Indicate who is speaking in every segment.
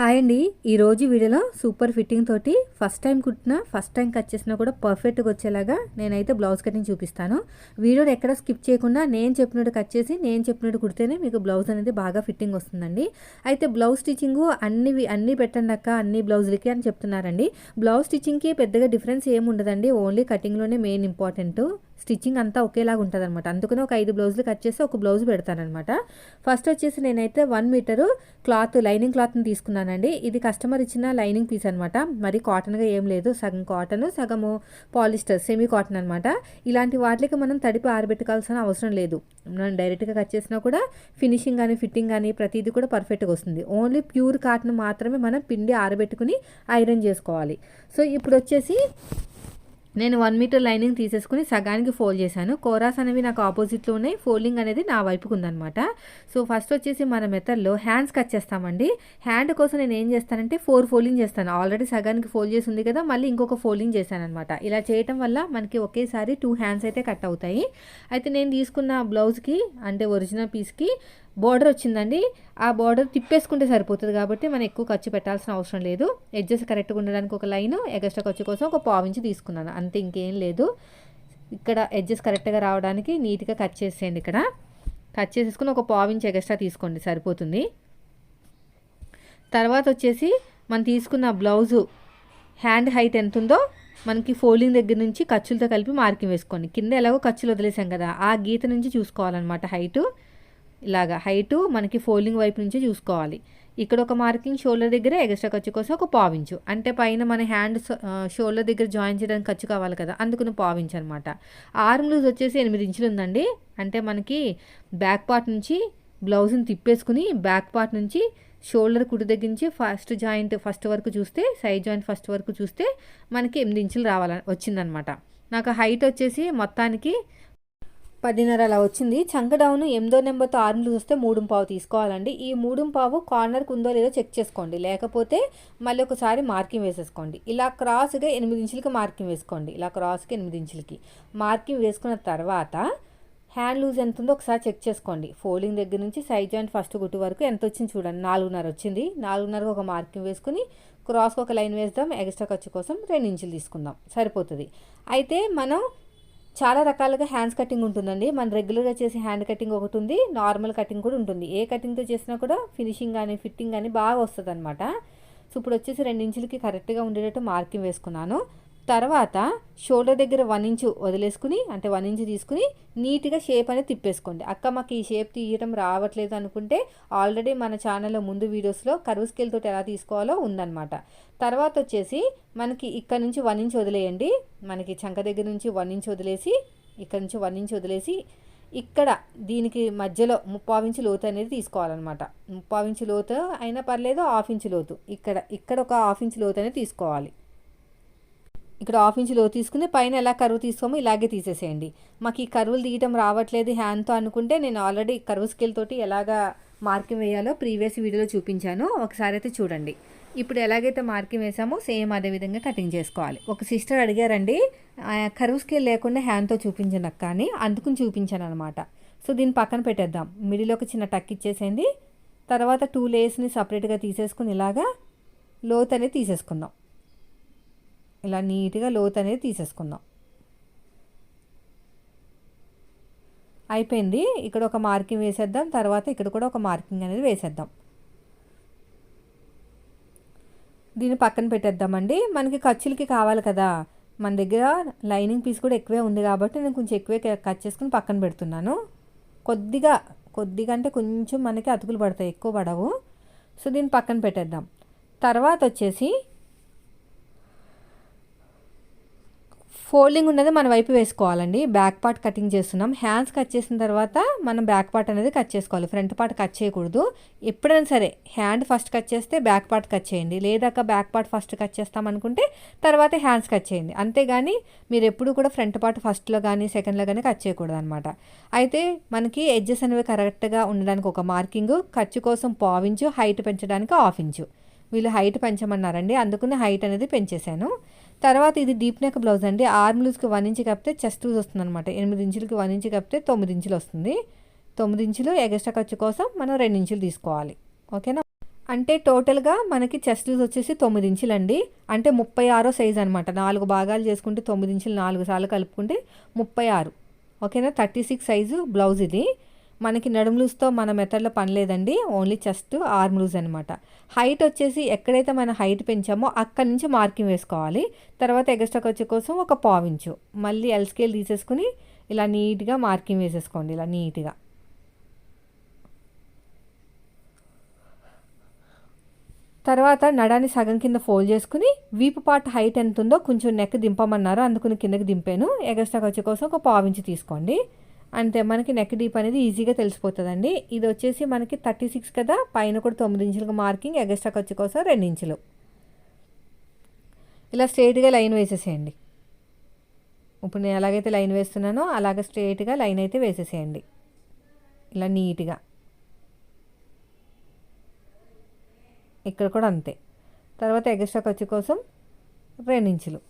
Speaker 1: Hi అండి. ఈరోజు వీడియోలో సూపర్ ఫిట్టింగ్ తోటి ఫస్ట్ టైం కుట్టిన ఫస్ట్ టైం కట్ చేసినా కూడా పర్ఫెక్ట్గా వచ్చేలాగా నేనైతే బ్లౌజ్ కటింగ్ చూపిస్తాను. వీడియోని ఎక్కడ స్కిప్ చేయకుండా నేను చెప్పినట్టు కట్ చేసి నేను చెప్పినట్టు కుడితేనే మీకు బ్లౌజ్ అనేది బాగా ఫిట్టింగ్ వస్తుందండి. అయితే బ్లౌజ్ స్టిచ్చింగ్ అన్ని అన్నీ పెట్టండాక అన్ని బ్లౌజులకి అని చెప్తున్నారండి. బ్లౌజ్ స్టిచ్చింగ్కి పెద్దగా డిఫరెన్స్ ఏమి ఉండదండి ఓన్లీ కటింగ్లోనే మెయిన్ ఇంపార్టెంట్ స్టిచ్చింగ్ అంతా ఒకేలాగా ఉంటుంది అనమాట అందుకనే ఒక ఐదు బ్లౌజులు కట్ చేసి ఒక బ్లౌజ్ పెడతానమాట ఫస్ట్ వచ్చేసి నేనైతే వన్ మీటరు క్లాత్ లైనింగ్ క్లాత్ని తీసుకున్నానండి. ఇది కస్టమర్ ఇచ్చిన లైనింగ్ పీస్ అనమాట మరి కాటన్గా ఏం లేదు. సగం కాటన్ సగము పాలిస్టర్ సెమీ కాటన్ అనమాట ఇలాంటి వాటికి మనం తడిపి ఆరబెట్టుకోవాల్సిన అవసరం లేదు. మనం డైరెక్ట్గా కట్ చేసినా కూడా ఫినిషింగ్ కానీ ఫిట్టింగ్ కానీ ప్రతిదీ కూడా పర్ఫెక్ట్గా వస్తుంది. ఓన్లీ ప్యూర్ కాటన్ మాత్రమే మనం పిండి ఆరబెట్టుకుని ఐరన్ చేసుకోవాలి. సో ఇప్పుడు వచ్చేసి నేను వన్ మీటర్ లైనింగ్ తీసేసుకుని సగానికి ఫోల్డ్ చేశాను. కోరాస్ అనేవి నాకు ఆపోజిట్లో ఉన్నాయి. ఫోల్డింగ్ అనేది నా వైపుకు ఉందనమాట సో ఫస్ట్ వచ్చేసి మన మెథడ్లో హ్యాండ్స్ కట్ చేస్తామండి. హ్యాండ్ కోసం నేను ఏం చేస్తానంటే ఫోర్ ఫోల్డింగ్ చేస్తాను. ఆల్రెడీ సగానికి ఫోల్డ్ చేసి ఉంది కదా మళ్ళీ ఇంకొక ఫోల్డింగ్ చేశాను అనమాట ఇలా చేయటం వల్ల మనకి ఒకేసారి టూ హ్యాండ్స్ అయితే కట్ అవుతాయి. అయితే నేను తీసుకున్న బ్లౌజ్కి అంటే ఒరిజినల్ పీస్కి బోర్డర్ వచ్చిందండి. ఆ బోర్డర్ తిప్పేసుకుంటే సరిపోతుంది కాబట్టి మనం ఎక్కువ ఖర్చు పెట్టాల్సిన అవసరం లేదు. ఎడ్జెస్ కరెక్ట్గా ఉండడానికి ఒక లైన్ ఎగస్ట్రా ఖర్చు కోసం ఒక పావించి తీసుకున్నాను. అంతే ఇంకేం లేదు. ఇక్కడ ఎడ్జెస్ కరెక్ట్గా రావడానికి నీట్గా కట్ చేసేయండి ఇక్కడ. కట్ చేసేసుకుని ఒక పావించి ఎగస్ట్రా తీసుకోండి సరిపోతుంది. తర్వాత వచ్చేసి మనం తీసుకున్న బ్లౌజు హ్యాండ్ హైట్ ఎంత ఉందో మనకి ఫోల్డింగ్ దగ్గర నుంచి ఖర్చులతో కలిపి మార్కింగ్ వేసుకోండి. కింద ఎలాగో ఖర్చులు వదిలేసాం కదా ఆ గీత నుంచి చూసుకోవాలన్నమాట హైటు ఇలాగా హైటు మనకి ఫోల్డింగ్ వైపు నుంచి చూసుకోవాలి. ఇక్కడ ఒక మార్కింగ్ షోల్డర్ దగ్గర ఎక్స్ట్రా ఖర్చు కోసం ఒక పావించు అంటే పైన మన హ్యాండ్ షోల్డర్ దగ్గర జాయిన్ చేయడానికి ఖర్చు కావాలి కదా అందుకుని పావించు అనమాట ఆర్మ్ లూజ్ వచ్చేసి ఎనిమిది ఇంచులు ఉందండి. అంటే మనకి బ్యాక్ పార్ట్ నుంచి బ్లౌజ్ని తిప్పేసుకుని బ్యాక్ పార్ట్ నుంచి షోల్డర్ కుడి దగ్గర నుంచి ఫస్ట్ జాయింట్ ఫస్ట్ వరకు చూస్తే సైడ్ జాయింట్ ఫస్ట్ వరకు చూస్తే మనకి ఎనిమిది ఇంచులు రావాల వచ్చిందనమాట నాకు హైట్ వచ్చేసి మొత్తానికి పదిన్నర అలా వచ్చింది. చంక డౌన్ ఎనిమిదో నెంబర్తో ఆర్మ్లు చూస్తే మూడు పావు తీసుకోవాలండి. ఈ మూడు పావు కార్నర్కి ఉందో లేదో చెక్ చేసుకోండి. లేకపోతే మళ్ళీ ఒకసారి మార్కింగ్ వేసేసుకోండి. ఇలా క్రాస్గా ఎనిమిది ఇంచులకి మార్కింగ్ వేసుకోండి. ఇలా క్రాస్కి ఎనిమిది ఇంచులకి మార్కింగ్ వేసుకున్న తర్వాత హ్యాండ్ లూజ్ ఎంత ఉందో ఒకసారి చెక్ చేసుకోండి. ఫోల్డింగ్ దగ్గర నుంచి సైడ్ జాయింట్ ఫస్ట్ గుట్టు వరకు ఎంత వచ్చింది చూడండి. నాలుగున్నర వచ్చింది. నాలుగున్నరకు ఒక మార్కింగ్ వేసుకుని క్రాస్కి ఒక లైన్ వేద్దాం. ఎక్స్ట్రా ఖర్చు కోసం రెండు ఇంచులు తీసుకుందాం. సరిపోతుంది. అయితే మనం చాలా రకాలుగా హ్యాండ్స్ కటింగ్ ఉంటుందండి. మన రెగ్యులర్గా చేసే హ్యాండ్ కటింగ్ ఒకటి ఉంది. నార్మల్ కటింగ్ కూడా ఉంటుంది. ఏ కటింగ్తో చేసినా కూడా ఫినిషింగ్ కానీ ఫిట్టింగ్ కానీ బాగా వస్తుంది అనమాట సో ఇప్పుడు వచ్చేసి రెండు ఇంచులకి కరెక్ట్గా ఉండేటట్టు మార్కింగ్ వేసుకున్నాను. తర్వాత షోల్డర్ దగ్గర వన్ ఇంచు వదిలేసుకుని అంటే వన్ ఇంచు తీసుకుని నీట్గా షేప్ అనేది తిప్పేసుకోండి. అక్క మాకు ఈ షేప్ తీయడం రావట్లేదు అనుకుంటే ఆల్రెడీ మన ఛానల్లో ముందు వీడియోస్లో కరువు స్కేల్ తోటి ఎలా తీసుకోవాలో ఉందన్నమాట. తర్వాత వచ్చేసి మనకి ఇక్కడ నుంచి వన్ ఇంచు వదిలేయండి. మనకి చంక దగ్గర నుంచి వన్ ఇంచు వదిలేసి ఇక్కడ నుంచి వన్ ఇంచు వదిలేసి ఇక్కడ దీనికి మధ్యలో ముప్పావించి లోతు అనేది తీసుకోవాలన్నమాట. ముప్పావించి లోతు అయినా పర్లేదు హాఫ్ ఇంచు లోతు. ఇక్కడ ఇక్కడ ఒక హాఫ్ ఇంచు లోతు అనేది తీసుకోవాలి. ఇక్కడ హాఫ్ ఇంచ్లో తీసుకుని పైన ఎలా కరువు తీసుకోమో ఇలాగే తీసేసేయండి. మాకు ఈ కరువులు తీయటం రావట్లేదు హ్యాండ్తో అనుకుంటే నేను ఆల్రెడీ కరువు స్కేల్ తోటి ఎలాగా మార్కింగ్ వేయాలో ప్రీవియస్ వీడియోలో చూపించాను. ఒకసారి అయితే చూడండి. ఇప్పుడు ఎలాగైతే మార్కింగ్ వేసామో సేమ్ అదే విధంగా కటింగ్ చేసుకోవాలి. ఒక సిస్టర్ అడిగారండి కరువు స్కేల్ లేకుండా హ్యాండ్తో చూపించను కానీ అందుకుని చూపించాను అనమాట సో దీన్ని పక్కన పెట్టేద్దాం. మిడిలో ఒక చిన్న టక్ ఇచ్చేసేయండి. తర్వాత టూ లేయర్స్ని సపరేట్గా తీసేసుకుని ఇలాగా లోత్ అనేది తీసేసుకుందాం. ఇలా నీట్గా లోత్ అనేది తీసేసుకుందాం. అయిపోయింది. ఇక్కడ ఒక మార్కింగ్ వేసేద్దాం. తర్వాత ఇక్కడ కూడా ఒక మార్కింగ్ అనేది వేసేద్దాం. దీన్ని పక్కన పెట్టేద్దామండి. మనకి ఖర్చులకి కావాలి కదా. మన దగ్గర లైనింగ్ పీస్ కూడా ఎక్కువే ఉంది కాబట్టి నేను కొంచెం ఎక్కువే కట్ చేసుకుని పక్కన పెడుతున్నాను. కొద్దిగా కొద్దిగా అంటే కొంచెం మనకి అతుకులు పడతాయి. ఎక్కువ పడవు. సో దీన్ని పక్కన పెట్టేద్దాం. తర్వాత వచ్చేసి ఫోల్డింగ్ ఉన్నది మన వైపు వేసుకోవాలండి. బ్యాక్ పార్ట్ కటింగ్ చేస్తున్నాం. హ్యాండ్స్ కట్ చేసిన తర్వాత మనం బ్యాక్ పార్ట్ అనేది కట్ చేసుకోవాలి. ఫ్రంట్ పార్ట్ కట్ చేయకూడదు. ఎప్పుడైనా సరే హ్యాండ్ ఫస్ట్ కట్ చేస్తే బ్యాక్ పార్ట్ కట్ చేయండి. లేదాక బ్యాక్ పార్ట్ ఫస్ట్ కట్ చేస్తాం అనుకుంటే తర్వాత హ్యాండ్స్ కట్ చేయండి. అంతేగాని మీరు ఎప్పుడు కూడా ఫ్రంట్ పార్ట్ ఫస్ట్లో కానీ సెకండ్లో కానీ కట్ చేయకూడదు అనమాట అయితే మనకి ఎడ్జెస్ అనేవి కరెక్ట్గా ఉండడానికి ఒక మార్కింగ్ ఖర్చు కోసం పావించు హైట్ పెంచడానికి హాఫ్ ఇంచు. వీళ్ళు హైట్ పెంచమన్నారండి. అందుకని హైట్ అనేది పెంచేశాను. తర్వాత ఇది డీప్ నెక్ బ్లౌజ్ అండి. ఆర్మ్ లూజ్కి వన్ ఇంచ్ కప్పితే చెస్ట్ లూజ్ వస్తుంది అనమాట ఎనిమిది ఇంచులకి వన్ ఇంచ్ కప్పితే తొమ్మిది ఇంచులు వస్తుంది. తొమ్మిది ఇంచులు ఎగస్ట్రా ఖర్చు కోసం మనం రెండు ఇంచులు తీసుకోవాలి. ఓకేనా? అంటే టోటల్గా మనకి చెస్ట్ లూజ్ వచ్చేసి తొమ్మిది ఇంచులండి. అంటే ముప్పై ఆరో సైజ్ అనమాట నాలుగు భాగాలు చేసుకుంటే తొమ్మిది ఇంచులు నాలుగు సార్లు కలుపుకుంటే ముప్పై ఆరు. ఓకేనా? థర్టీ సిక్స్ సైజు బ్లౌజ్ ఇది. మనకి నడుము లూజ్తో మన మెథడ్లో పని లేదండి. ఓన్లీ చెస్ట్ ఆర్మ్ లూజ్ అనమాట హైట్ వచ్చేసి ఎక్కడైతే మన హైట్ పెంచామో అక్కడి నుంచి మార్కింగ్ వేసుకోవాలి. తర్వాత ఎగస్ట్రా ఖర్చు కోసం ఒక పావించు మళ్ళీ ఎల్ స్కేల్ తీసేసుకుని ఇలా నీట్గా మార్కింగ్ వేసేసుకోండి ఇలా నీట్గా. తర్వాత నడాన్ని సగం కింద ఫోల్డ్ చేసుకుని వీపు పార్ట్ హైట్ ఎంత ఉందో కొంచెం నెక్ దింపమన్నారు అందుకుని కిందకి దింపాను. ఎగస్ట్రా ఖర్చు కోసం ఒక పావించి తీసుకోండి. అంతే మనకి నెక్ డీప్ అనేది ఈజీగా తెలిసిపోతుందండి. ఇది వచ్చేసి మనకి థర్టీ సిక్స్ కదా పైన కూడా తొమ్మిది ఇంచులకు మార్కింగ్ ఎగస్ట్రా ఖర్చు కోసం రెండు ఇంచులు. ఇలా స్ట్రేట్గా లైన్ వేసేసేయండి. ఇప్పుడు నేను ఎలాగైతే లైన్ వేస్తున్నానో అలాగ స్ట్రేట్గా లైన్ అయితే వేసేసేయండి. ఇలా నీట్గా ఇక్కడ కూడా అంతే. తర్వాత ఎగస్ట్రా ఖర్చు కోసం రెండు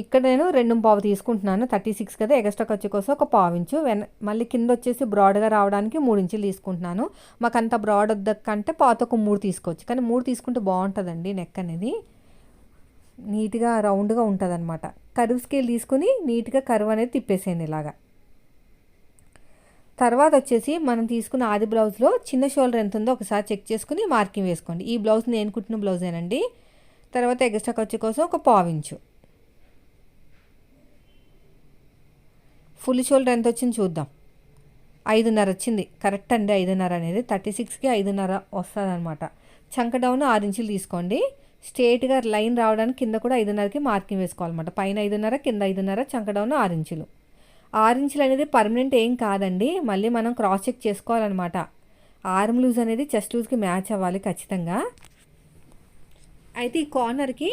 Speaker 1: ఇక్కడ నేను రెండు పావు తీసుకుంటున్నాను థర్టీ సిక్స్ కదా ఎక్స్ట్రా ఖర్చు కోసం ఒక పావు ఇంచు. వెన మళ్ళీ కింద వచ్చేసి బ్రాడ్గా రావడానికి మూడు ఇంచులు తీసుకుంటున్నాను. మాకు అంత బ్రాడ్ వద్దకంటే పాత ఒక మూడు తీసుకోవచ్చు. కానీ మూడు తీసుకుంటే బాగుంటుందండి నెక్ అనేది. నీట్గా రౌండ్గా ఉంటుంది అనమాట కరువు స్కేల్ తీసుకుని నీట్గా కరువు అనేది తిప్పేసేయండి ఇలాగా. తర్వాత వచ్చేసి మనం తీసుకున్న ఆది బ్లౌజ్లో చిన్న షోల్డర్ ఎంత ఉందో ఒకసారి చెక్ చేసుకుని మార్కింగ్ వేసుకోండి. ఈ బ్లౌజ్ నేను కుట్టిన బ్లౌజేనండి. తర్వాత ఎగస్ట్రా ఖర్చు కోసం ఒక పావించు ఫుల్ షోల్డర్ ఎంత వచ్చింది చూద్దాం. ఐదున్నర వచ్చింది. కరెక్ట్ అండి ఐదున్నర అనేది. థర్టీ సిక్స్కి ఐదున్నర వస్తుంది అనమాట చంక డౌన్ ఆరు ఇంచులు తీసుకోండి. స్ట్రేట్గా లైన్ రావడానికి కింద కూడా ఐదున్నరకి మార్కింగ్ వేసుకోవాలన్నమాట. పైన ఐదున్నర కింద ఐదున్నర చంక డౌన్ ఆరు ఇంచులు. ఆరు ఇంచులు అనేది పర్మనెంట్ ఏం కాదండి. మళ్ళీ మనం క్రాస్ చెక్ చేసుకోవాలన్నమాట. ఆర్మ్ లూజ్ అనేది చెస్ట్ లూజ్కి మ్యాచ్ అవ్వాలి ఖచ్చితంగా. అయితే ఈ కార్నర్కి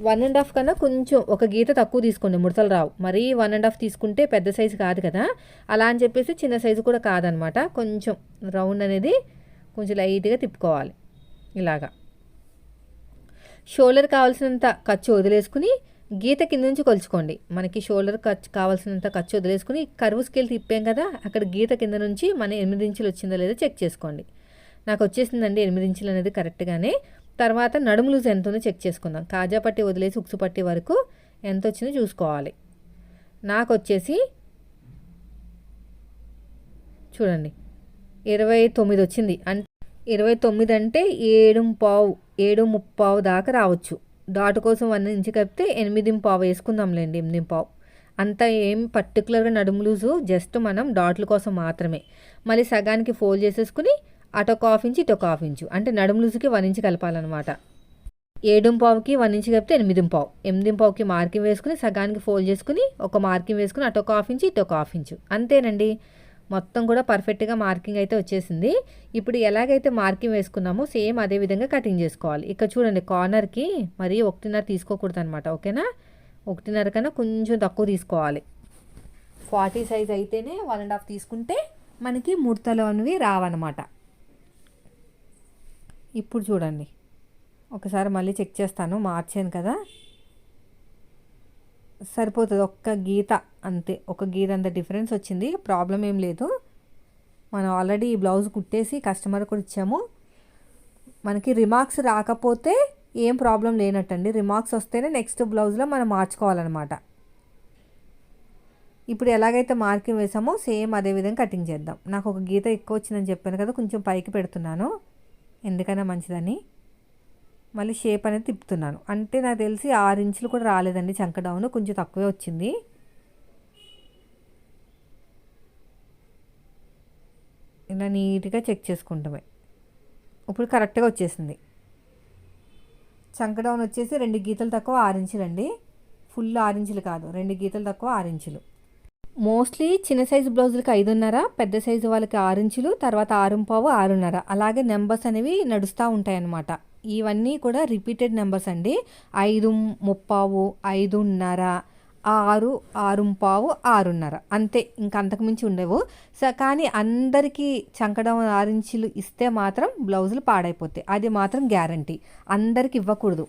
Speaker 1: వన్ అండ్ హాఫ్ కన్నా కొంచెం ఒక గీత తక్కువ తీసుకోండి ముడతలు రావు. మరీ వన్ అండ్ హాఫ్ తీసుకుంటే పెద్ద సైజు కాదు కదా. అలా అని చెప్పేసి చిన్న సైజు కూడా కాదనమాట. కొంచెం రౌండ్ అనేది కొంచెం లైట్గా తిప్పుకోవాలి. ఇలాగా. షోల్డర్ కావాల్సినంత ఖర్చు వదిలేసుకుని గీత కింద నుంచి కొలుచుకోండి. మనకి షోల్డర్ ఖర్చు కావాల్సినంత ఖర్చు వదిలేసుకుని కరువు స్కేల్ తిప్పాం కదా అక్కడ గీత కింద నుంచి మన ఎనిమిది ఇంచులు వచ్చిందో లేదో చెక్ చేసుకోండి. నాకు వచ్చేసిందండి ఎనిమిది ఇంచులు అనేది కరెక్ట్గానే. తర్వాత నడుము లూజ్ ఎంత ఉందో చెక్ చేసుకుందాం. కాజా పట్టి వదిలేసి ఉక్సు పట్టి వరకు ఎంత వచ్చిందో చూసుకోవాలి. నాకు వచ్చేసి చూడండి. ఇరవై తొమ్మిది వచ్చింది అంటే ఇరవై తొమ్మిది అంటే ఏడు పావు ఏడు ముప్పావు దాకా రావచ్చు. దాటు కోసం వన్ ఇంచు కలిపితే ఎనిమిది పావు వేసుకుందాంలేండి ఎనిమిది పావు అంత ఏం పర్టికులర్గా నడుము లూజు జస్ట్ మనం డాట్ల కోసం మాత్రమే. మళ్ళీ సగానికి ఫోల్డ్ చేసేసుకుని అటో హాఫ్ ఇంచు ఇటొక హాఫ్ ఇంచు. అంటే నడుము లూజుకి వన్ ఇంచు కలపాలన్నమాట. ఏడు పావుకి వన్ ఇంచు కలిపితే ఎనిమిది పావు. ఎనిమిది పావుకి మార్కింగ్ వేసుకుని సగానికి ఫోల్డ్ చేసుకుని ఒక మార్కింగ్ వేసుకుని అటొక హాఫ్ ఇంచు ఇటొక హాఫ్ ఇంచు. అంతేనండి. మొత్తం కూడా పర్ఫెక్ట్గా మార్కింగ్ అయితే వచ్చేసింది. ఇప్పుడు ఎలాగైతే మార్కింగ్ వేసుకున్నామో సేమ్ అదే విధంగా కటింగ్ చేసుకోవాలి. ఇక్కడ చూడండి కార్నర్కి మరీ ఒకటిన్నర తీసుకోకూడదు అనమాట ఓకేనా? ఒకటిన్నర కన్నా కొంచెం తక్కువ తీసుకోవాలి. ఫార్టీ సైజ్ అయితేనే వన్ అండ్ హాఫ్ తీసుకుంటే మనకి ముడతలు అనేవి రావన్నమాట. ఇప్పుడు చూడండి. ఒకసారి మళ్ళీ చెక్ చేస్తాను మార్చాను కదా. సరిపోతుంది. ఒక్క గీత అంతే. ఒక గీత అంత డిఫరెన్స్ వచ్చింది. ప్రాబ్లం ఏం లేదు. మనం ఆల్రెడీ ఈ బ్లౌజ్ కుట్టేసి కస్టమర్ కూడా ఇచ్చాము. మనకి రిమార్క్స్ రాకపోతే ఏం ప్రాబ్లం లేనట్టండి. రిమార్క్స్ వస్తేనే నెక్స్ట్ బ్లౌజ్లో మనం మార్చుకోవాలన్నమాట. ఇప్పుడు ఎలాగైతే మార్కింగ్ వేసామో సేమ్ అదే విధంగా కటింగ్ చేద్దాం. నాకు ఒక గీత ఎక్కువ వచ్చిందని చెప్పాను కదా కొంచెం పైకి పెడుతున్నాను. ఎందుకైనా మంచిదని. మళ్ళీ షేప్ అనేది తిప్పుతున్నాను. అంటే నాకు తెలిసి ఆరు ఇంచులు కూడా రాలేదండి చంక డౌన్ కొంచెం తక్కువే వచ్చింది. ఇలా నీట్గా చెక్ చేసుకుంటామే. ఇప్పుడు కరెక్ట్గా వచ్చేసింది. చంక డౌన్ వచ్చేసి రెండు గీతలు తక్కువ ఆరు ఇంచులండి. ఫుల్ ఆరు ఇంచులు కాదు. రెండు గీతలు తక్కువ ఆరు ఇంచులు. మోస్ట్లీ చిన్న సైజు బ్లౌజులకి ఐదున్నర పెద్ద సైజు వాళ్ళకి ఆరు ఇంచులు తర్వాత ఆరుంపావు ఆరున్నర. అలాగే నెంబర్స్ అనేవి నడుస్తూ ఉంటాయి అన్నమాట ఇవన్నీ కూడా రిపీటెడ్ నెంబర్స్ అండి. ఐదు ముప్పావు ఐదున్నర ఆరు ఆరుంపావు ఆరున్నర. అంతే ఇంక అంతకుమించి ఉండేవు. సో కానీ అందరికీ చంకడం ఆరించులు ఇస్తే మాత్రం బ్లౌజులు పాడైపోతాయి. అది మాత్రం గ్యారంటీ. అందరికి ఇవ్వకూడదు.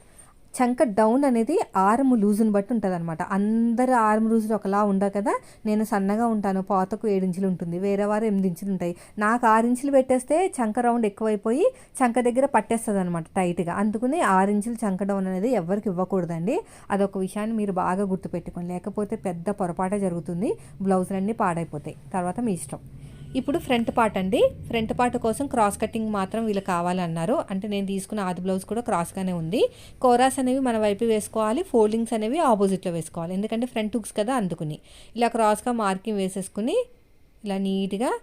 Speaker 1: చంక డౌన్ అనేది ఆర్మ్ లూజ్ని బట్టి ఉంటుంది అనమాట అందరు ఆర్మ్ లూజులు ఒకలా ఉండవు కదా. నేను సన్నగా ఉంటాను పాతకు ఏడు ఇంచులు ఉంటుంది వేరే వారు ఎనిమిది ఇంచులు ఉంటాయి. నాకు ఆరు ఇంచులు పెట్టేస్తే చంక రౌండ్ ఎక్కువైపోయి చంక దగ్గర పట్టేస్తుంది అనమాట టైట్గా అందుకని ఆరు ఇంచులు చంక డౌన్ అనేది ఎవరికి ఇవ్వకూడదండి. అదొక విషయాన్ని మీరు బాగా గుర్తుపెట్టుకోండి. లేకపోతే పెద్ద పొరపాటే జరుగుతుంది. బ్లౌజులన్నీ పాడైపోతాయి. తర్వాత మీ ఇష్టం. ఇప్పుడు ఫ్రంట్ పార్ట్ అండి. ఫ్రంట్ పార్ట్ కోసం క్రాస్ కటింగ్ మాత్రం వీళ్ళు కావాలన్నారు. అంటే నేను తీసుకున్న ఆది బ్లౌజ్ కూడా క్రాస్గానే ఉంది. కోరాస్ అనేవి మన వైపు వేసుకోవాలి. ఫోల్డింగ్స్ అనేవి ఆపోజిట్లో వేసుకోవాలి. ఎందుకంటే ఫ్రంట్ హుక్స్ కదా అందుకుని. ఇలా క్రాస్గా మార్కింగ్ వేసేసుకుని ఇలా నీట్గా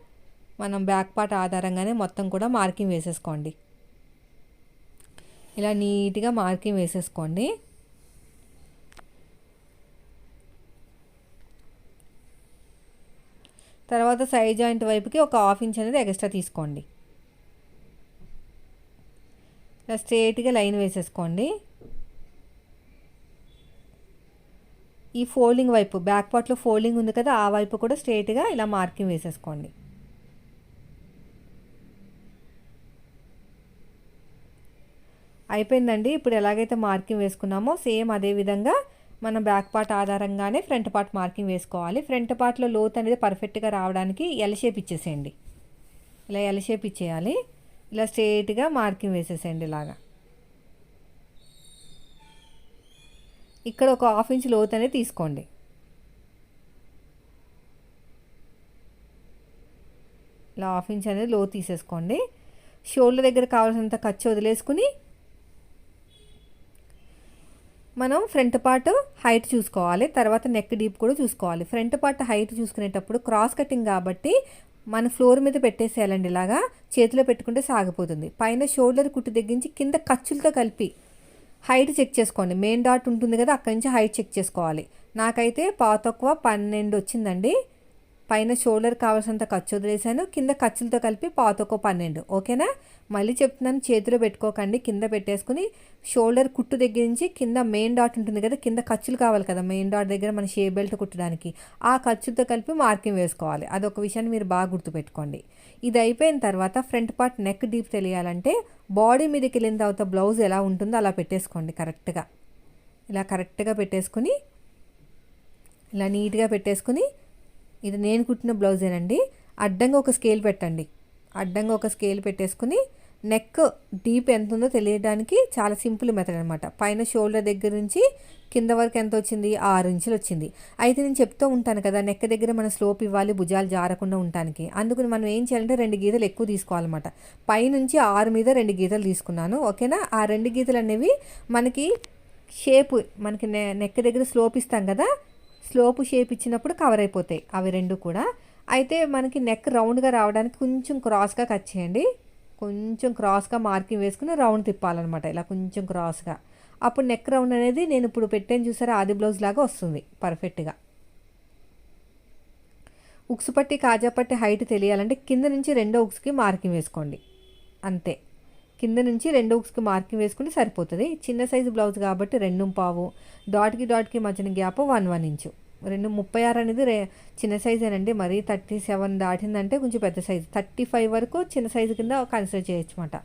Speaker 1: మనం బ్యాక్ పార్ట్ ఆధారంగానే మొత్తం కూడా మార్కింగ్ వేసేసుకోండి. ఇలా నీట్గా మార్కింగ్ వేసేసుకోండి. తర్వాత సైడ్ జాయింట్ వైపుకి ఒక హాఫ్ ఇంచ్ అనేది ఎక్స్ట్రా తీసుకోండి. ఇలా స్ట్రేట్గా లైన్ వేసేసుకోండి. ఈ ఫోల్డింగ్ వైపు బ్యాక్ పార్ట్లో ఫోల్డింగ్ ఉంది కదా ఆ వైపు కూడా స్ట్రేట్గా ఇలా మార్కింగ్ వేసేసుకోండి. అయిపోయిందండి. ఇప్పుడు ఎలాగైతే మార్కింగ్ వేసుకున్నామో సేమ్ అదే విధంగా మనం బ్యాక్ పార్ట్ ఆధారంగానే ఫ్రంట్ పార్ట్ మార్కింగ్ వేసుకోవాలి. ఫ్రంట్ పార్ట్లో లోత్ అనేది పర్ఫెక్ట్గా రావడానికి ఎల్ షేప్ ఇచ్చేసేయండి. ఇలా ఎల్ షేప్ ఇచ్చేయాలి. ఇలా స్ట్రేట్గా మార్కింగ్ వేసేసేయండి ఇలాగా. ఇక్కడ ఒక హాఫ్ ఇంచ్ లోత్ అనేది తీసుకోండి. ఇలా హాఫ్ ఇంచ్ అనేది లోత్ తీసేసుకోండి. షోల్డర్ దగ్గర కావాల్సినంత ఖర్చు వదిలేసుకుని మనం ఫ్రంట్ పార్ట్ హైట్ చూసుకోవాలి తర్వాత నెక్ డీప్ కూడా చూసుకోవాలి. ఫ్రంట్ పార్ట్ హైట్ చూసుకునేటప్పుడు క్రాస్ కటింగ్ కాబట్టి మన ఫ్లోర్ మీద పెట్టేసేయాలండి ఇలాగా. చేతిలో పెట్టుకుంటే సాగిపోతుంది. పైన షోల్డర్ కుట్టు తగ్గించి కింద ఖర్చులతో కలిపి హైట్ చెక్ చేసుకోండి. మెయిన్ డాట్ ఉంటుంది కదా అక్కడి నుంచి హైట్ చెక్ చేసుకోవాలి. నాకైతే పాతక్కువ పన్నెండు వచ్చిందండి. పైన షోల్డర్ కావాల్సినంత ఖర్చు వదిలేసాను కింద ఖర్చులతో కలిపి పాతొక్క పన్నెండు. ఓకేనా? మళ్ళీ చెప్తున్నాను చేతిలో పెట్టుకోకండి కింద పెట్టేసుకుని షోల్డర్ కుట్టు దగ్గర నుంచి కింద మెయిన్ డాట్ ఉంటుంది కదా కింద ఖర్చులు కావాలి కదా మెయిన్ డాట్ దగ్గర మన షే బెల్ట్ కుట్టడానికి. ఆ ఖర్చులతో కలిపి మార్కింగ్ వేసుకోవాలి. అదొక విషయాన్ని మీరు బాగా గుర్తుపెట్టుకోండి. ఇది అయిపోయిన తర్వాత ఫ్రంట్ పార్ట్ నెక్ డీప్ తెలియాలంటే బాడీ మీదకి వెళ్ళిన తర్వాత బ్లౌజ్ ఎలా ఉంటుందో అలా పెట్టేసుకోండి కరెక్ట్గా. ఇలా కరెక్ట్గా పెట్టేసుకుని ఇలా నీట్గా పెట్టేసుకుని ఇది నేను కుట్టిన బ్లౌజేనండి. అడ్డంగా ఒక స్కేల్ పెట్టండి. అడ్డంగా ఒక స్కేల్ పెట్టేసుకుని నెక్ డీప్ ఎంత ఉందో తెలియడానికి చాలా సింపుల్ మెథడ్ అనమాట పైన షోల్డర్ దగ్గర నుంచి కింద వరకు ఎంత వచ్చింది? ఆరు ఇంచులు వచ్చింది. అయితే నేను చెప్తూ ఉంటాను కదా నెక్ దగ్గర మన స్లోప్ ఇవ్వాలి భుజాలు జారకుండా ఉండటానికి. అందుకని మనం ఏం చేయాలంటే రెండు గీతలు ఎక్కువ తీసుకోవాలన్నమాట. పైనుంచి ఆరు మీద రెండు గీతలు తీసుకున్నాను. ఓకేనా? ఆ రెండు గీతలు అనేవి మనకి షేప్ మనకి నెక్ దగ్గర స్లోప్ ఇస్తాం కదా స్లోపు షేప్ ఇచ్చినప్పుడు కవర్ అయిపోతాయి. అవి రెండు కూడా. అయితే మనకి నెక్ రౌండ్గా రావడానికి కొంచెం క్రాస్గా కట్ చేయండి. కొంచెం క్రాస్గా మార్కింగ్ వేసుకుని రౌండ్ తిప్పాలన్నమాట. ఇలా కొంచెం క్రాస్గా. అప్పుడు నెక్ రౌండ్ అనేది నేను ఇప్పుడు పెట్టాను చూసారా? ఆది బ్లౌజ్ లాగా వస్తుంది. పర్ఫెక్ట్గా. ఉక్స్ పట్టి కాజా పట్టి హైట్ తెలియాలంటే కింద నుంచి రెండో ఉక్స్కి మార్కింగ్ వేసుకోండి. అంతే. కింద నుంచి రెండు హుక్స్కి మార్కింగ్ వేసుకుంటే సరిపోతుంది. చిన్న సైజు బ్లౌజ్ కాబట్టి రెండు పావు. డాట్కి డాట్కి మధ్యన గ్యాప్ వన్ వన్ ఇంచు. రెండు ముప్పై ఆరు అనేది రే చిన్న సైజేనండి. మరీ థర్టీ సెవెన్ దాటిందంటే కొంచెం పెద్ద సైజు. థర్టీ ఫైవ్ వరకు చిన్న సైజు కింద కన్సిడర్ చేయొచ్చు అనమాట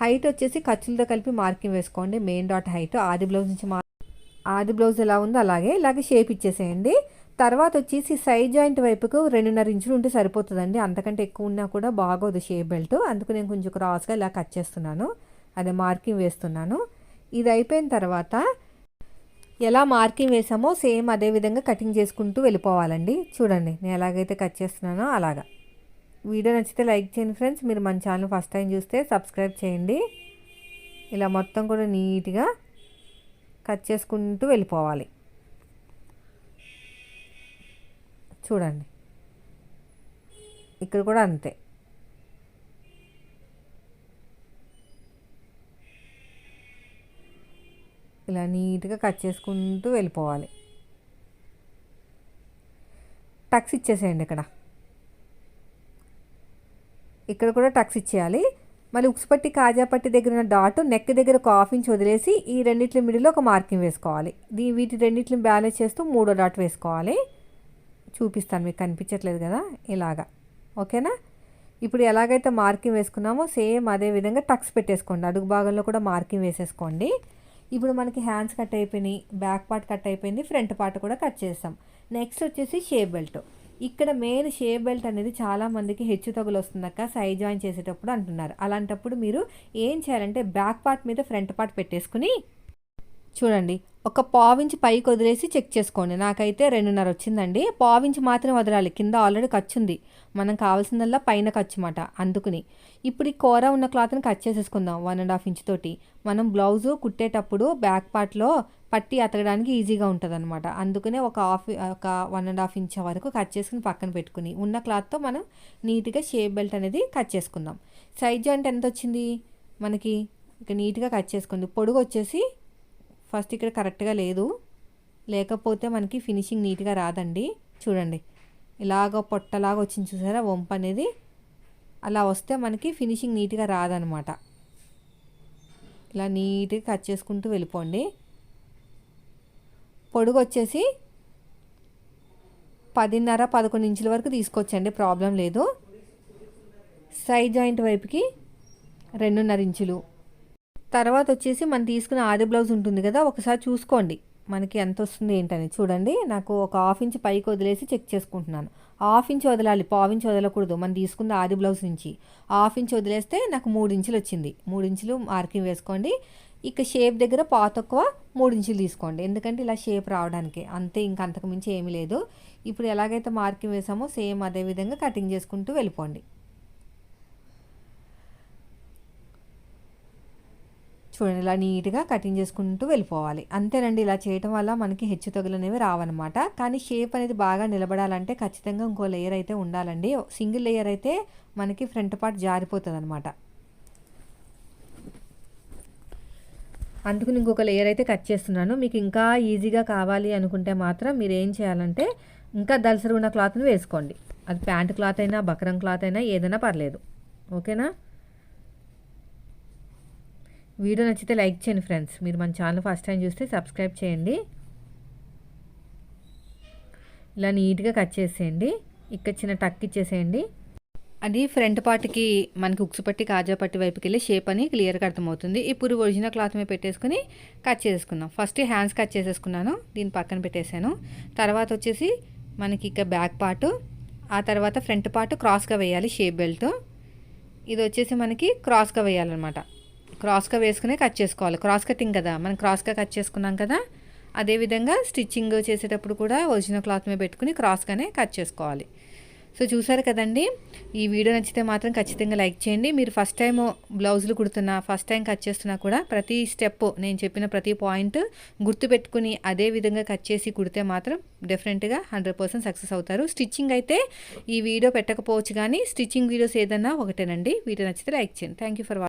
Speaker 1: హైట్ వచ్చేసి ఖర్చులతో కలిపి మార్కింగ్ వేసుకోండి. మెయిన్ డాట్ హైట్ ఆది బ్లౌజ్ నుంచి మా ఆది బ్లౌజ్ ఎలా ఉందో అలాగే ఇలాగే షేప్ ఇచ్చేసేయండి. తర్వాత వచ్చేసి సైడ్ జాయింట్ వైపుకు రెండున్నర ఇంచులు ఉంటే సరిపోతుందండి. అంతకంటే ఎక్కువ ఉన్నా కూడా బాగోదు షేప్ బెల్ట్ అందుకు నేను కొంచెం క్రాస్గా ఇలా కట్ చేస్తున్నాను. అదే మార్కింగ్ వేస్తున్నాను. ఇది అయిపోయిన తర్వాత ఎలా మార్కింగ్ వేసామో సేమ్ అదే విధంగా కటింగ్ చేసుకుంటూ వెళ్ళిపోవాలండి. చూడండి నేను ఎలాగైతే కట్ చేస్తున్నానో అలాగా. వీడియో నచ్చితే లైక్ చేయండి ఫ్రెండ్స్. మీరు మన ఛానల్ ఫస్ట్ టైం చూస్తే సబ్స్క్రైబ్ చేయండి. ఇలా మొత్తం కూడా నీట్గా కట్ చేసుకుంటూ వెళ్ళిపోవాలి. చూడండి. ఇక్కడ కూడా అంతే. ఇలా నీట్గా కట్ చేసుకుంటూ వెళ్ళిపోవాలి. టక్స్ ఇచ్చేసేయండి ఇక్కడ. ఇక్కడ కూడా టక్స్ ఇచ్చేయాలి. మళ్ళీ ఉక్సుపట్టి కాజాపట్టి దగ్గర ఉన్న డాట్ నెక్ దగ్గర ఒక హాఫ్ ఇంచ్ వదిలేసి ఈ రెండింటి మిడిలో ఒక మార్కింగ్ వేసుకోవాలి. దీ వీటి రెండింటిని బ్యాలెన్స్ చేస్తూ మూడో డాట్ వేసుకోవాలి. చూపిస్తాను మీకు కనిపించట్లేదు కదా? ఇలాగా. ఓకేనా? ఇప్పుడు ఎలాగైతే మార్కింగ్ వేసుకున్నామో సేమ్ అదే విధంగా టక్స్ పెట్టేసుకోండి. అడుగు భాగంలో కూడా మార్కింగ్ వేసేసుకోండి. ఇప్పుడు మనకి హ్యాండ్స్ కట్ అయిపోయినాయి బ్యాక్ పార్ట్ కట్ అయిపోయింది ఫ్రంట్ పార్ట్ కూడా కట్ చేస్తాం. నెక్స్ట్ వచ్చేసి షేప్ బెల్ట్. ఇక్కడ మెయిన్ షేప్ బెల్ట్ అనేది చాలామందికి హెచ్చు తగులు వస్తుందక్క సైజ్ జాయిన్ చేసేటప్పుడు అంటున్నారు. అలాంటప్పుడు మీరు ఏం చేయాలంటే బ్యాక్ పార్ట్ మీద ఫ్రంట్ పార్ట్ పెట్టేసుకుని చూడండి ఒక పావించి పైకి వదిలేసి చెక్ చేసుకోండి. నాకైతే రెండున్నర వచ్చిందండి. పావించి మాత్రం వదలాలి. కింద ఆల్రెడీ ఖర్చు ఉంది. మనం కావాల్సిందల్లా పైన ఖర్చు మాట. అందుకుని ఇప్పుడు ఈ కూర ఉన్న క్లాత్ని కట్ చేసేసుకుందాం వన్ అండ్ హాఫ్ ఇంచ్ తోటి. మనం బ్లౌజు కుట్టేటప్పుడు బ్యాక్ పార్ట్లో పట్టి అతకడానికి ఈజీగా ఉంటుంది అనమాట అందుకనే ఒక హాఫ్ ఒక వన్ అండ్ హాఫ్ ఇంచ్ వరకు కట్ చేసుకుని పక్కన పెట్టుకుని ఉన్న క్లాత్తో మనం నీట్గా షేప్ బెల్ట్ అనేది కట్ చేసుకుందాం. సైజ్ జాయింట్ ఎంత వచ్చింది మనకి ఇక నీట్గా కట్ చేసుకోండి పొడుగు వచ్చేసి ఫస్ట్ ఇక్కడ కరెక్ట్గా లేదు. లేకపోతే మనకి ఫినిషింగ్ నీట్గా రాదండి. చూడండి. ఇలాగ పొట్టలాగా వచ్చింది చూసారా? వంపు అనేది. అలా వస్తే మనకి ఫినిషింగ్ నీట్గా రాదనమాట. ఇలా నీట్గా కట్ చేసుకుంటూ వెళ్ళిపోండి. పొడుగు వచ్చేసి పదిన్నర పదకొండు ఇంచుల వరకు తీసుకొచ్చండి. ప్రాబ్లం లేదు. సైడ్ జాయింట్ వైపుకి రెండున్నర ఇంచులు. తర్వాత వచ్చేసి మనం తీసుకున్న ఆది బ్లౌజ్ ఉంటుంది కదా ఒకసారి చూసుకోండి. మనకి ఎంత వస్తుంది ఏంటని చూడండి. నాకు ఒక హాఫ్ ఇంచ్ పైకి వదిలేసి చెక్ చేసుకుంటున్నాను. హాఫ్ ఇంచ్ వదలాలి పావు ఇంచ్ వదలకూడదు మనం తీసుకున్న ఆది బ్లౌజ్ నుంచి. హాఫ్ ఇంచ్ వదిలేస్తే నాకు మూడు ఇంచులు వచ్చింది. మూడు ఇంచులు మార్కింగ్ వేసుకోండి. ఇక షేప్ దగ్గర పా తక్కువ మూడు ఇంచులు తీసుకోండి. ఎందుకంటే ఇలా షేప్ రావడానికి అంతే ఇంకా అంతకుమించి ఏమీ లేదు. ఇప్పుడు ఎలాగైతే మార్కింగ్ వేసామో సేమ్ అదే విధంగా కటింగ్ చేసుకుంటూ వెళ్ళిపోండి. చూడండి ఇలా నీట్గా కటింగ్ చేసుకుంటూ వెళ్ళిపోవాలి. అంతేనండి ఇలా చేయటం వల్ల మనకి హెచ్చు తగులనేవి రావన్నమాట. కానీ షేప్ అనేది బాగా నిలబడాలంటే ఖచ్చితంగా ఇంకో లేయర్ అయితే ఉండాలండి. సింగిల్ లేయర్ అయితే మనకి ఫ్రంట్ పార్ట్ జారిపోతుంది అనమాట అందుకని ఇంకొక లేయర్ అయితే కట్ చేస్తున్నాను. మీకు ఇంకా ఈజీగా కావాలి అనుకుంటే మాత్రం మీరు ఏం చేయాలంటే ఇంకా దలసరి ఉన్న క్లాత్ని వేసుకోండి. అది ప్యాంట్ క్లాత్ అయినా బక్రం క్లాత్ అయినా ఏదైనా పర్లేదు. ఓకేనా? వీడియో నచ్చితే లైక్ చేయండి ఫ్రెండ్స్. మీరు మన ఛానల్ ఫస్ట్ టైం చూస్తే సబ్స్క్రైబ్ చేయండి. ఇలా నీట్గా కట్ చేసేయండి. ఇక్కడ చిన్న టక్ ఇచ్చేసేయండి. అది ఫ్రంట్ పార్ట్కి మనకి ఉక్సు పట్టి కాజా పట్టి వైపుకి వెళ్ళి షేప్ అని క్లియర్గా అర్థమవుతుంది. ఇప్పుడు ఒరిజినల్ క్లాత్ మీద పెట్టేసుకుని కట్ చేసుకుందాం ఫస్ట్ హ్యాండ్స్ కట్ చేసేసుకున్నాను. దీన్ని పక్కన పెట్టేశాను. తర్వాత వచ్చేసి మనకి ఇక బ్యాక్ పార్ట్ ఆ తర్వాత ఫ్రంట్ పార్ట్ క్రాస్గా వేయాలి షేప్ బెల్ట్. ఇది వచ్చేసి మనకి క్రాస్గా వేయాలన్నమాట. క్రాస్గా వేసుకునే కట్ చేసుకోవాలి. క్రాస్ కటింగ్ కదా. మనం క్రాస్గా కట్ చేసుకున్నాం కదా. అదేవిధంగా స్టిచ్చింగ్ చేసేటప్పుడు కూడా ఒరిజినల్ క్లాత్ మీద పెట్టుకుని క్రాస్గానే కట్ చేసుకోవాలి. సో చూసారు కదండి? ఈ వీడియో నచ్చితే మాత్రం ఖచ్చితంగా లైక్ చేయండి. మీరు ఫస్ట్ టైం బ్లౌజులు కుడుతున్నా ఫస్ట్ టైం కట్ చేస్తున్నా కూడా ప్రతి స్టెప్ నేను చెప్పిన ప్రతి పాయింట్ గుర్తుపెట్టుకుని అదే విధంగా కట్ చేసి కుడితే మాత్రం డెఫినెట్గా హండ్రెడ్ పర్సెంట్ సక్సెస్ అవుతారు. స్టిచ్చింగ్ అయితే ఈ వీడియో పెట్టకపోవచ్చు కానీ స్టిచ్చింగ్ వీడియోస్ ఏదన్నా ఒకటేనండి. వీడియో నచ్చితే లైక్ చేయండి. Thank you for